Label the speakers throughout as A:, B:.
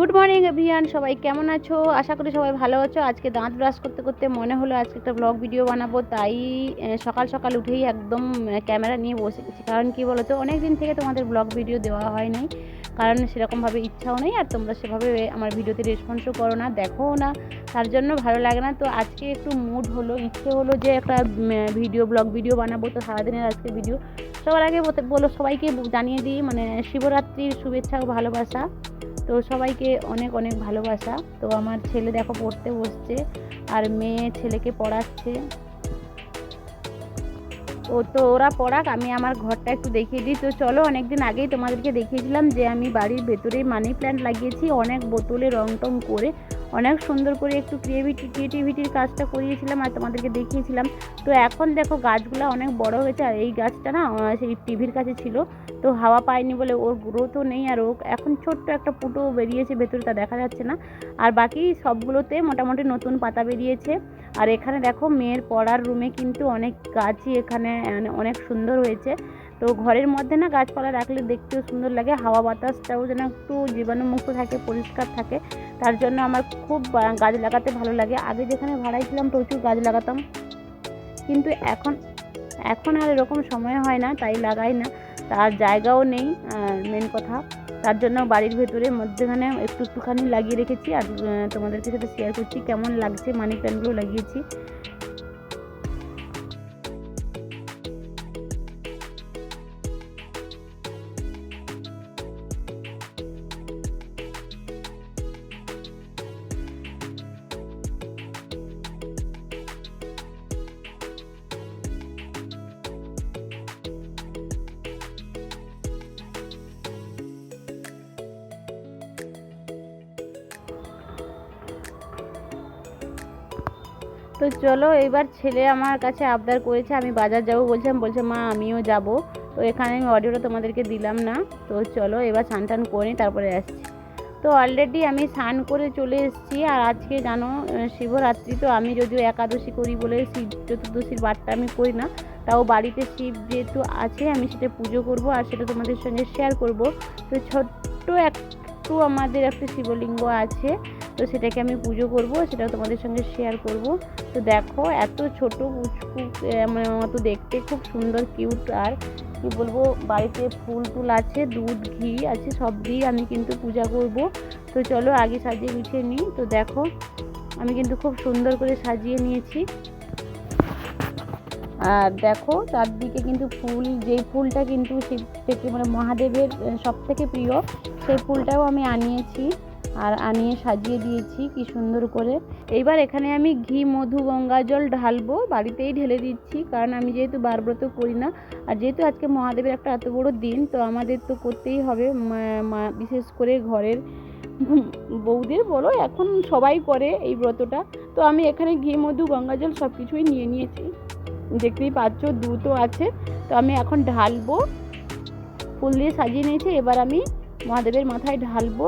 A: Good morning everyone সবাই কেমন আছো? আশা করি সবাই ভালো আছো। আজকে দাঁত ব্রাশ করতে করতে মনে হলো আজকে একটা ব্লগ ভিডিও বানাবো। তাই সকাল সকাল উঠেই একদম ক্যামেরা নিয়ে বসে গেছি কারণ কী বলো তো অনেক দিন থেকে তোমাদের ব্লগ ভিডিও দেওয়া হয় নাই। কারণ সেরকমভাবে ইচ্ছাও নেই আর তোমরা সেভাবে আমার ভিডিওতে রেসপন্সও করো না, দেখোও না। তার জন্য ভালো লাগে না। তো আজকে একটু মুড হলো, ইচ্ছে হলো যে একটা ভিডিও ব্লগ ভিডিও বানাবো। তো সারাদিনের আজকে ভিডিও সবার আগে বলো সবাইকে জানিয়ে দিই মানে শিবরাত্রির শুভেচ্ছা ও ভালোবাসা। তো সবাইকে অনেক অনেক ভালোবাসা। তো আমার ছেলে দেখো পড়তে বসছে আর মেয়ে ছেলেকে পড়াচ্ছে। ও তো ওরা পড়াক, আমি আমার ঘরটা একটু দেখিয়ে দিই। তো চলো অনেকদিন আগেই তোমাদেরকে দেখিয়েছিলাম যে আমি বাড়ির ভেতরে মানি প্ল্যান্ট লাগিয়েছি। অনেক বোতলে রং টং করে অনেক সুন্দর করে একটু ক্রিয়েভিটি ক্রিয়েটিভিটির কাজটা করিয়েছিলাম আর তোমাদেরকে দেখিয়েছিলাম। তো এখন দেখো গাছগুলো অনেক বড় হয়েছে আর এই গাছটা না সেই টিভির কাছে ছিল। তো হাওয়া পায়নি বলে ওর গ্রোথও নেই আর ও এখন ছোট্ট একটা পুটো বেরিয়েছে ভেতরে তা দেখা যাচ্ছে না। আর বাকি সবগুলোতে মোটামুটি নতুন পাতা বেরিয়েছে। আর এখানে দেখো মেয়ের পড়ার রুমে কিন্তু অনেক গাছই এখানে মানে অনেক সুন্দর হয়েছে। তো ঘরের মধ্যে না গাছপালা রাখলে দেখতেও সুন্দর লাগে, হাওয়া বাতাসটাও যেন একটু জীবাণুমুক্ত থাকে, পরিষ্কার থাকে। তার জন্য আমার খুব গাছ লাগাতে ভালো লাগে। আগে যেখানে ভাড়ায় ছিলাম প্রচুর গাছ লাগাতাম। কিন্তু এখন এখন আর এরকম সময় হয় না, তাই লাগাই না। তার জায়গাও নেই মেন কথা। তার জন্য বাড়ির ভেতরে মধ্যেখানে একটু একটুখানি লাগিয়ে রেখেছি। আর তোমাদেরকে সাথে শেয়ার করছি কেমন লাগছে মানি প্ল্যান্টগুলো লাগিয়েছি। তো চলো, এবার ছেলে আমার কাছে আবদার করেছে, আমি বাজার যাব বলছিলাম বলছে, মা, আমিও যাব। তো এখানে আমি অডিওটা তোমাদেরকে দিলাম না। তো চলো, এবার স্নান টান করে তারপরে আসছি। তো অলরেডি আমি স্নান করে চলে এসেছি, আর আজকে জানো শিবরাত্রি, তো আমি যদিও একাদশী করি বলে শিব, চতুর্দশীর বারটা আমি করি না, তাও বাড়িতে শিব যেহেতু আছে, আমি সেটা পুজো করব আর সেটা তোমাদের সঙ্গে শেয়ার করব। তো ছোট্ট একটু আমাদের একটা শিবলিঙ্গ আছে তো সেটাকে আমি পুজো করব সেটা তোমাদের সঙ্গে শেয়ার করব। তো দেখো এত ছোট পুচকু আহ, মানে মতো দেখতে খুব সুন্দর কিউট আর কি বলব বাড়িতে ফুল টুল আছে দুধ ঘি আছে সব দিয়ে আমি কিন্তু পূজা করব। তো চলো আগে সাজিয়ে গুছিয়ে নিই। তো দেখো আমি কিন্তু খুব সুন্দর করে সাজিয়ে নিয়েছি। আর দেখো চারদিকে কিন্তু ফুল যেই ফুলটা কিন্তু শিব থেকে মানে মহাদেবের সব থেকে প্রিয় সেই ফুলটাও আমি আনিয়েছি। আর আনিয়ে সাজিয়ে দিয়েছি, কি সুন্দর করে। এইবার এখানে আমি ঘি, মধু, গঙ্গা জল ঢালবো, বাড়িতেই ঢেলে দিচ্ছি, কারণ আমি যেহেতু বারব্রত করি না। আর যেহেতু আজকে মহাদেবের একটা এত বড় দিন, তো আমাদের তো করতেই হবে বিশেষ করে ঘরের বৌদের বলো, এখন সবাই করে এই ব্রতটা। তো আমি এখানে ঘি, মধু, গঙ্গা জল সব কিছুই নিয়ে নিয়েছি। দেখতেই পাচ্ছ দুধও আছে। তো আমি এখন ঢালবো, ফুল দিয়ে সাজিয়ে নিয়েছি, এবার আমি মহাদেবের মাথায় ঢালবো।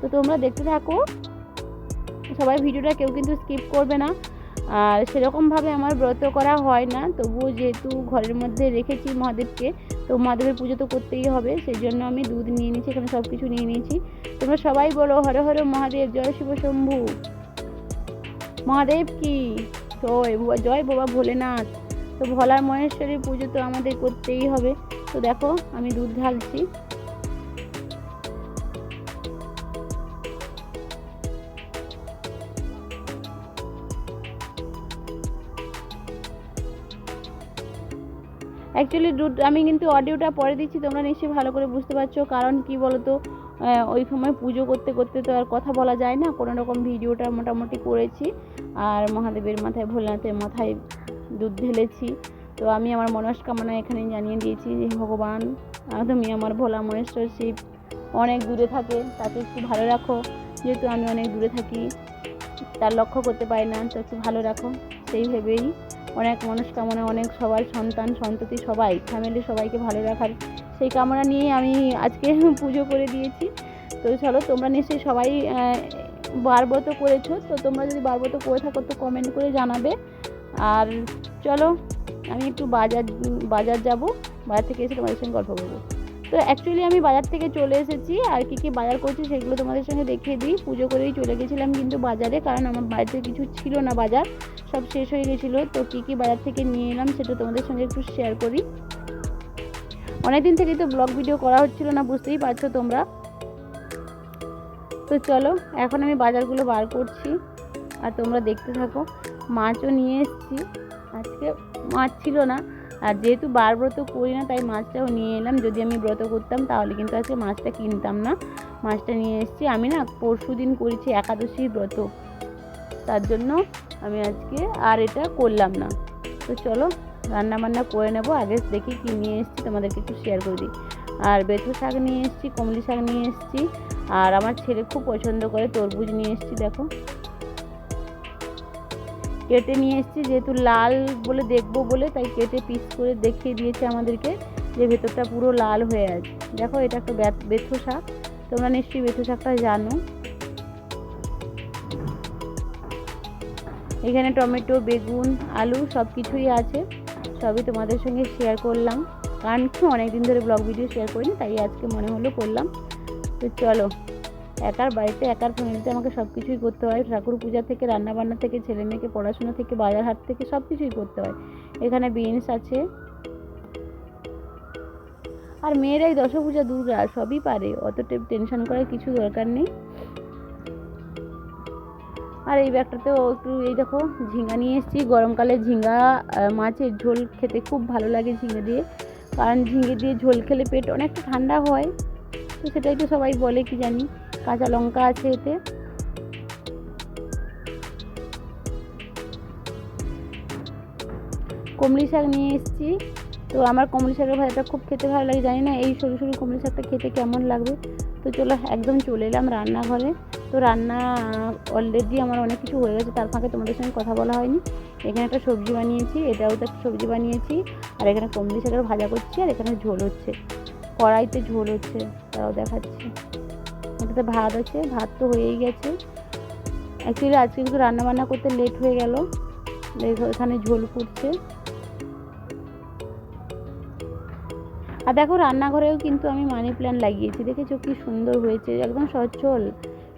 A: তো তোমরা দেখতে থাকো। সবাই ভিডিওটা কেউ কিন্তু স্কিপ করবে না। আর সেরকমভাবে আমার ব্রত করা হয় না। তবুও যেহেতু ঘরের মধ্যে রেখেছি মহাদেবকে, তো মহাদেবের পুজো তো করতেই হবে। সেই জন্য আমি দুধ নিয়ে নিয়েছি, এখানে সব কিছু নিয়ে নিয়েছি। তোমরা সবাই বলো, হরে হরে মহাদেব, জয় শিব শম্ভু। মহাদেব কি? জয় জয় বাবা ভোলেনাথ। তো ভোলার মহেশ্বরীর পুজো তো আমাদের করতেই হবে। তো দেখো, আমি দুধ ঢালছি। অ্যাকচুয়ালি আমি কিন্তু অডিওটা পরে দিচ্ছি, তোমরা নিশ্চয়ই ভালো করে বুঝতে পারছ। কারণ কি বলো তো ওই সময় পুজো করতে করতে তো আর কথা বলা যায় না। কোনো রকম ভিডিওটা মোটামুটি করেছি, আর মহাদেবের মাথায়, ভোলনাথের মাথায় দুধ ঢেলেছি। তো আমি আমার মনস্কামনা এখানে জানিয়ে দিয়েছি যে ভগবান তুমি আমার ভোলা মহেশ্বর শিব অনেক দূরে থাকে, তাকে একটু ভালো রাখো। যেহেতু আমি অনেক দূরে থাকি, তার লক্ষ্য করতে পারি না তো একটু ভালো রাখো। সেই ভেবেই অনেক মনস্কামনা অনেক সবার সন্তান, সন্ততি সবাই ফ্যামিলি সবাইকে ভালো রাখার সেই কামনা নিয়েই আমি আজকে পুজো করে দিয়েছি। তো চলো, তোমরা নিশ্চয়ই সবাই বারবত করেছ। তো তোমরা যদি বারবত করে থাকো তো কমেন্ট করে জানাবে। আর চলো, আমি একটু বাজার বাজার যাব। বাজার থেকে এসে তোমাদের সঙ্গে গল্প করব। তো অ্যাকচুয়ালি আমি বাজার থেকে চলে এসেছি আর কী কী বাজার করছি সেগুলো তোমাদের সঙ্গে দেখিয়ে দিই। পুজো করেই চলে গেছিলাম কিন্তু বাজারে, কারণ আমার বাড়িতে কিছু ছিল না বাজার, সব শেষ হয়ে গেছিল। তো কী কী বাজার থেকে নিয়ে এলাম সেটা তোমাদের সঙ্গে একটু শেয়ার করি। অনেকদিন থেকেই তো ব্লগ ভিডিও করা হচ্ছিল না, বুঝতেই পারছ তোমরা। তো চলো, এখন আমি বাজারগুলো বার করছি আর তোমরা দেখতে থাকো। মাছও নিয়ে এসেছি। আজকে মাছ ছিল না আর যেহেতু বার ব্রত করি না, তাই মাছটাও নিয়ে এলাম। যদি আমি ব্রত করতাম, তাহলে কিন্তু আজকে মাছটা কিনতাম না। মাছটা নিয়ে এসেছি। আমি না পরশু দিন করেছি একাদশী ব্রত। তার জন্য আমি আজকে আর এটা করলাম না। তো চলো রান্না বান্না করে নেব। আগে দেখি কী নিয়ে এসেছি, তোমাদেরকে একটু শেয়ার করে দিই। আর বেথু শাক নিয়ে এসেছি, কমলি শাক নিয়ে এসেছি। আর আমার ছেলে খুব পছন্দ করে তরমুজ নিয়ে এসেছি, দেখো। কেটে নিয়ে এসেছি, যেহেতু লাল বলে দেখব বলে, তাই কেটে পিস করে দেখিয়ে দিয়েছে আমাদেরকে যে ভেতরটা পুরো লাল হয়ে আছে। দেখো, এটা একটা বেথু শাক। তোমরা নিশ্চয়ই বেথু শাকটা জানো। এখানে টমেটো, বেগুন, আলু সব কিছুই আছে। সবই তোমাদের সঙ্গে শেয়ার করলাম। কারণ কি, অনেকদিন ধরে ব্লগ ভিডিও শেয়ার করিনি, তাই আজকে মনে হলো করলাম। তো চলো। একার বাড়িতে, একার ফ্যামিলিতে আমাকে সব কিছুই করতে হয়। ঠাকুর পূজা থেকে রান্না বান্না থেকে, ছেলে মেয়েকে পড়াশোনা থেকে, বাজার হাট থেকে সব কিছুই করতে হয়। এখানে বিনস আছে। আর মেয়েরাই দশপূজা, দুর্গা সবই পারে। অত টেনশন করার কিছু দরকার নেই। আর এই ব্যাগটাতেও একটু, এই দেখো ঝিঙ্গা নিয়ে এসেছি। গরমকালে ঝিঙ্গা মাছের ঝোল খেতে খুব ভালো লাগে ঝিঙে দিয়ে। কারণ ঝিঙে দিয়ে ঝোল খেলে পেট অনেকটা ঠান্ডা হয়। তো সেটাই তো সবাই বলে, কি জানি। কাঁচা লঙ্কা আছে এতে। কমলি শাক নিয়ে এসেছি। তো আমার কমলি শাকের ভাজাটা খুব খেতে ভালো লাগে, জানি না এই সরু সরু কমলি শাকটা খেতে কেমন লাগবে। তো চলো একদম চলে এলাম রান্নাঘরে। তো রান্না অলরেডি আমার অনেক কিছু হয়ে গেছে, তার ফাঁকে তোমাদের সঙ্গে কথা বলা হয়নি। এখানে একটা সবজি বানিয়েছি, এটাও তো একটা সবজি বানিয়েছি, আর এখানে কমলি শাকের ভাজা করছি, আর এখানে ঝোল হচ্ছে। কড়াইতে ঝোল হচ্ছে, তাও দেখাচ্ছি। এটাতে ভাত আছে, ভাত তো হয়েই গেছে। অ্যাকচুয়ালি আজকে কিন্তু রান্না বান্না করতে লেট হয়ে গেল। এখানে ঝোল ফুটছে আর দেখো, রান্নাঘরেও কিন্তু আমি মানি প্ল্যান্ট লাগিয়েছি। দেখেছ কি সুন্দর হয়েছে, একদম সচ্ছল।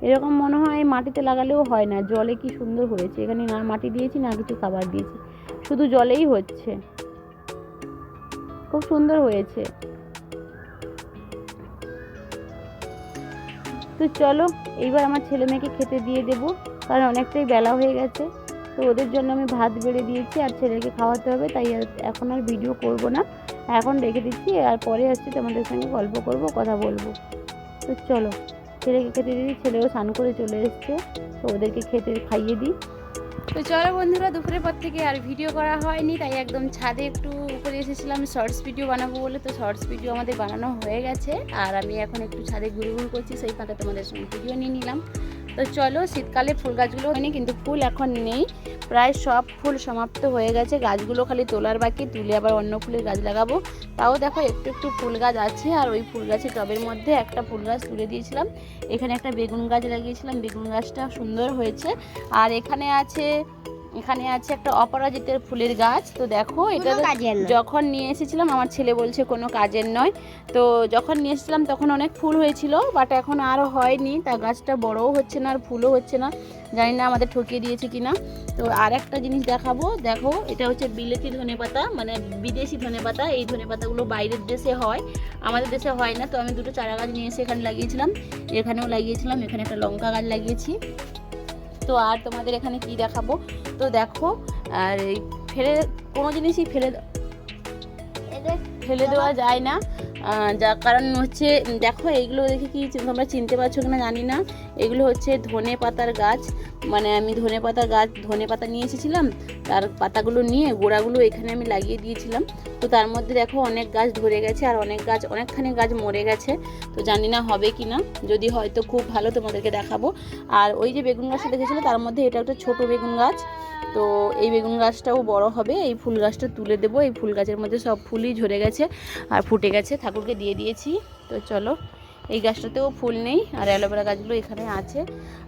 A: এরকম মনে হয় মাটিতে লাগালেও হয় না, জলে কি সুন্দর হয়েছে। এখানে না মাটি দিয়েছি, না কিছু খাবার দিয়েছি। শুধু জলেই হচ্ছে। খুব সুন্দর হয়েছে। তো চলো, এইবার আমার ছেলে মেয়েকে খেতে দিয়ে দেবো, কারণ অনেকটাই বেলা হয়ে গেছে। তো ওদের জন্য আমি ভাত বেড়ে দিয়েছি, আর ছেলেকে খাওয়াতে হবে, তাই এখন আর ভিডিও করব না। এখন রেখে দিচ্ছি, আর পরে আসছি তোমাদের সঙ্গে গল্প করব, কথা বলব। তো চলো, ছেলেকে খেতে দিই, ছেলেও স্নান করে চলে এসছে, তো ওদেরকে খেতে খাইয়ে দিই। তো চলো বন্ধুরা, দুপুরের পর থেকে আর ভিডিও করা হয়নি, তাই একদম ছাদে একটু উপরে এসেছিলাম শর্টস ভিডিও বানাবো বলে। তো শর্টস ভিডিও আমাদের বানানো হয়ে গেছে। আর আমি এখন একটু ছাদে ঘুরে ঘুরে করছি, সেই ফাঁকে তোমাদের সঙ্গে ভিডিও নিয়ে নিলাম। তো চলো, শীতকালে ফুল গাছগুলো হয়নি, কিন্তু ফুল এখন নেই। প্রায় সব ফুল সমাপ্ত হয়ে গেছে। গাছগুলো খালি তোলার বাকি, তুলে আবার অন্য ফুলের গাছ লাগাবো। তাও দেখো, একটু একটু ফুল গাছ আছে। আর ওই ফুল গাছের টবের মধ্যে একটা ফুল গাছ তুলে দিয়েছিলাম। এখানে একটা বেগুন গাছ লাগিয়েছিলাম। বেগুন গাছটা সুন্দর হয়েছে। আর এখানে আছে এখানে আছে একটা অপরাজিতের ফুলের গাছ। তো দেখো এটা। যখন নিয়ে এসেছিলাম আমার ছেলে বলছে কোনো কাজের নয়। তো যখন নিয়ে এসেছিলাম তখন অনেক ফুল হয়েছিল বাট এখন আর হয়নি। তা গাছটা বড়ও হচ্ছে না আর ফুলও হচ্ছে না। জানি না আমাদের ঠকিয়ে দিয়েছে কিনা। তো আর একটা জিনিস দেখাবো। দেখো এটা হচ্ছে বিলেতি ধনেপাতা মানে বিদেশি ধনেপাতা। এই ধনেপাতাগুলো বাইরের দেশে হয়। আমাদের দেশে হয় না তো আমি দুটো চারা গাছ নিয়ে এসে এখানে লাগিয়েছিলাম। এখানেও লাগিয়েছিলাম এখানে একটা লঙ্কা গাছ লাগিয়েছি। তো আর তোমাদের এখানে কি দেখাবো? তো দেখো আর এই ফেলে কোনো জিনিসই ফেলে ফেলে দেওয়া যায় না। যার কারণ হচ্ছে, দেখো, এইগুলো দেখে কি তোমরা চিনতে পারছ কিনা জানি না। এগুলো হচ্ছে ধনে পাতার গাছ। মানে আমি ধনে পাতার গাছ, ধনে পাতা নিয়ে এসেছিলাম। তার পাতাগুলো নিয়ে গোড়াগুলো এখানে আমি লাগিয়ে দিয়েছিলাম। তো তার মধ্যে দেখো অনেক গাছ ধরে গেছে আর অনেক গাছ, অনেকখানি গাছ মরে গেছে। তো জানি না হবে কি না যদি হয় তো খুব ভালো তোমাদেরকে দেখাবো। আর ওই যে বেগুন গাছটা দেখেছিলো, তার মধ্যে এটা একটা ছোট বেগুন গাছ। তো এই বেগুন গাছটাও বড় হবে। এই ফুল গাছটা তুলে দেবো। এই ফুল গাছের মধ্যে সব ফুলই ঝরে গেছে। আর ফুটে গেছে, ঠাকুরকে দিয়ে দিয়েছি। তো চলো, এই গাছটাতেও ফুল নেই আর অ্যালোভেরা গাছগুলো এখানে আছে।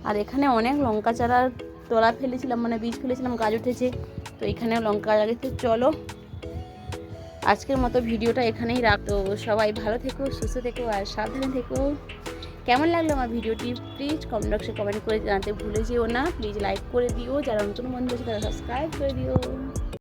A: আর এখানে অনেক লঙ্কা চারার তোলা ফেলেছিলাম মানে বীজ ফেলেছিলাম, গাছ উঠেছে। তো এখানেও লঙ্কা গাছ লাগিয়েছে। তো চলো। আজকের মতো ভিডিওটা এখানেই রাখতো সবাই ভালো থেকো, সুস্থ থেকো আর সাবধানে থেকো। কেমন লাগল আমার ভিডিওটি? প্লিজ কমেন্ট বক্সে কমেন্ট করে জানাতে ভুলে যেও না। প্লিজ লাইক করে দিও। যারা নতুন বন্ধু আছে, তারা সাবস্ক্রাইব করে দিও।